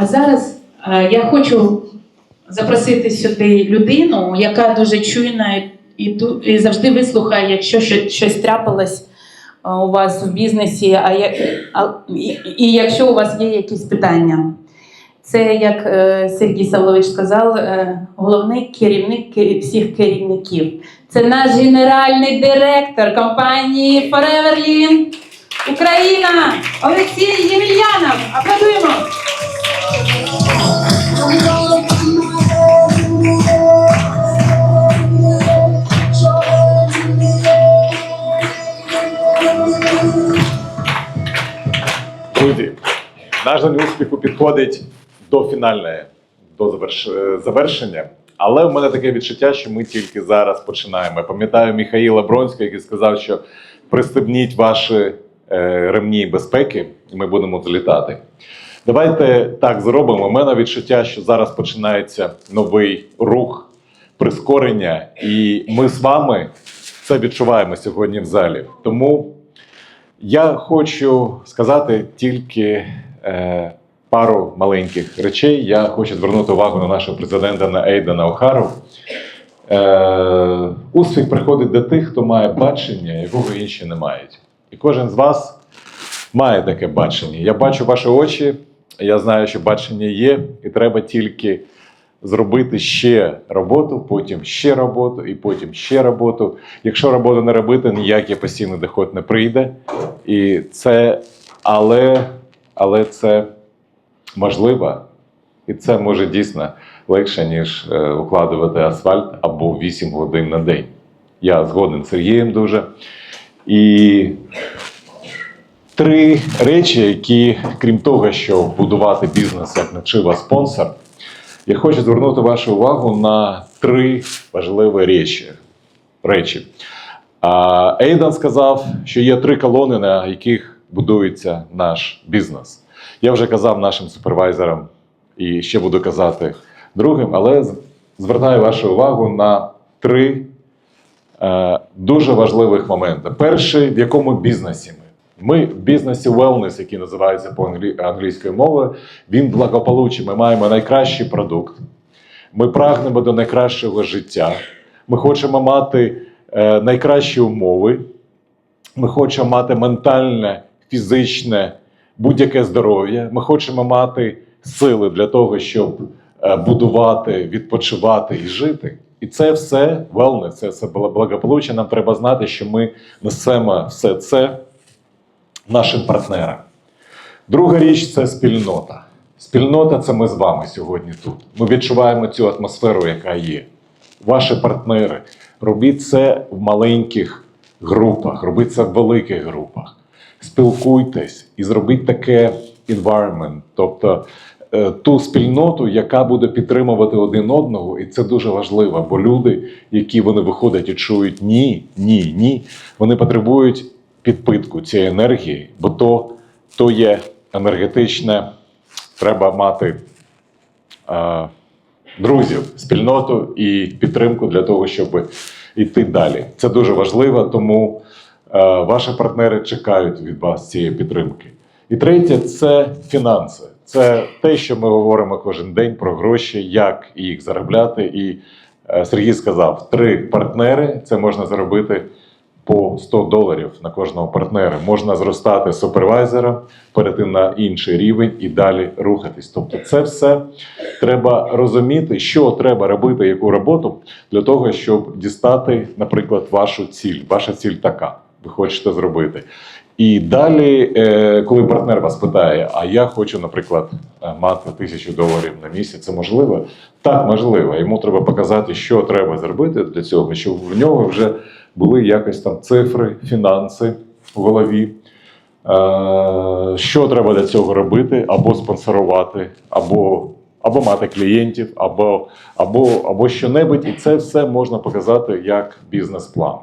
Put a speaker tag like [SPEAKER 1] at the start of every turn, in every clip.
[SPEAKER 1] А зараз е, я хочу запросити сюди людину, яка дуже чуйна і, і завжди вислухає, якщо що- щось трапилось е, у вас в бізнесі, а, і, якщо у вас є якісь питання. Це, як е, Сергій Савлович сказав, головний керівник кер- всіх керівників. Це наш генеральний директор компанії Forever Living Україна Олексій Ємельянов. Аплодуємо!
[SPEAKER 2] Друзі, наш день успіху підходить до фінальної, до е, завершення. Але в мене таке відчуття, що ми тільки зараз починаємо. Я пам'ятаю Михаїла Бронського, який сказав, що пристебніть ваші е, ремні безпеки, і ми будемо злітати. Давайте так зробимо. У мене відчуття, що зараз починається новий рух, прискорення, і ми з вами це відчуваємо сьогодні в залі. Тому я хочу сказати тільки е, пару маленьких речей. Я хочу звернути увагу на нашого президента на Ейдена Охару. Е, успіх приходить до тих, хто має бачення, якого інші не мають. І кожен з вас має таке бачення. Я бачу ваші очі, я знаю, що бачення є, і треба тільки зробити ще роботу, потім ще роботу, і потім ще роботу. Якщо роботу не робити, ніякий постійний доход не прийде. І це, але, але це можливо, і це може дійсно легше, ніж е, укладувати асфальт або 8 годин на день. Я згоден з Сергієм дуже. І три речі, які, крім того, що будувати бізнес, як навчив спонсор, я хочу звернути вашу увагу на три важливі речі. речі. Ейдан сказав, що є три колони, на яких будується наш бізнес. Я вже казав нашим супервайзерам і ще буду казати другим, але звертаю вашу увагу на три е, дуже важливих моменти. Перший, в якому бізнесі ми. В бізнесі wellness, який називається по англі... англійською мовою, він благополучний. Ми маємо найкращий продукт. Ми прагнемо до найкращого життя. Ми хочемо мати е, найкращі умови. Ми хочемо мати ментальне, фізичне, будь-яке здоров'я. Ми хочемо мати сили для того, щоб е, будувати, відпочивати і жити. І це все wellness, це все благополуччя. Нам треба знати, що ми несемо все це нашим партнерам. Друга річ це спільнота. Спільнота це ми з вами сьогодні тут. Ми відчуваємо цю атмосферу, яка є. Ваші партнери. Робіть це в маленьких групах, робіть це в великих групах. Спілкуйтесь і зробіть таке environment, тобто е, ту спільноту, яка буде підтримувати один одного, і це дуже важливо, бо люди, які вони виходять і чують ні, ні, ні, вони потребують підпитку цієї енергії, бо то, то є енергетичне, треба мати е, друзів, спільноту і підтримку для того, щоб йти далі. Це дуже важливо, тому е, ваші партнери чекають від вас цієї підтримки. І третє це фінанси. Це те, що ми говоримо кожен день про гроші, як їх заробляти. І е, Сергій сказав: три партнери це можна заробити по 100 доларів на кожного партнера. Можна зростати супервайзером, перейти на інший рівень і далі рухатись. Тобто, це все треба розуміти, що треба робити, яку роботу для того, щоб дістати, наприклад, вашу ціль. Ваша ціль така. Ви хочете зробити. І далі, е, коли партнер вас питає, а я хочу, наприклад, е, мати тисячу доларів на місяць, це можливо? Так, можливо. Йому треба показати, що треба зробити для цього, щоб в нього вже були якось там цифри, фінанси в голові. Е, Що треба для цього робити, або спонсорувати, або, або мати клієнтів, або, або, або що-небудь. І це все можна показати як бізнес-план.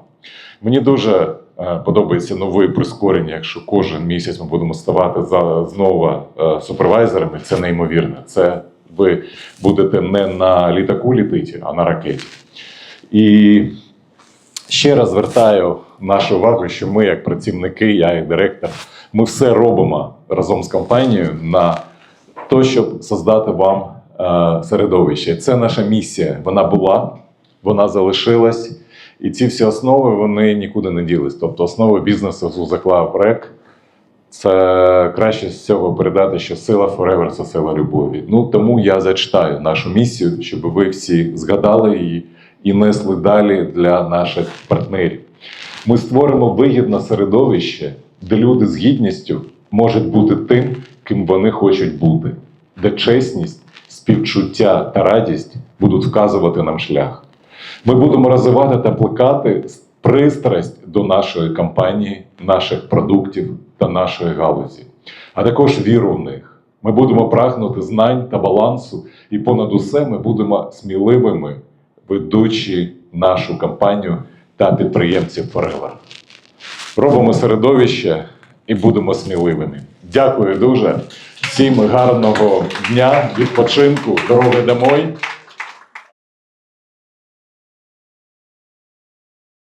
[SPEAKER 2] Мені дуже е, подобається нове прискорення, якщо кожен місяць ми будемо ставати за, знову е, супервайзерами. Це неймовірно. Це ви будете не на літаку літити, а на ракеті. І ще раз звертаю нашу увагу, що ми, як працівники, я як директор, ми все робимо разом з компанією на то, щоб создати вам е, середовище. Це наша місія. Вона була, вона залишилась, і ці всі основи вони нікуди не ділись. Тобто основи бізнесу заклав РЕК. Це краще з цього передати, що сила Forever – це сила любові. Ну тому я зачитаю нашу місію, щоб ви всі згадали її і несли далі для наших партнерів. Ми створимо вигідне середовище, де люди з гідністю можуть бути тим, ким вони хочуть бути, де чесність, співчуття та радість будуть вказувати нам шлях. Ми будемо розвивати та плекати пристрасть до нашої компанії, наших продуктів та нашої галузі, а також віру в них. Ми будемо прагнути знань та балансу, і понад усе ми будемо сміливими, ведучи нашу кампанію та підприємців Forever. Робимо середовище і будемо сміливими. Дякую дуже. Всім гарного дня, відпочинку, дороги домой.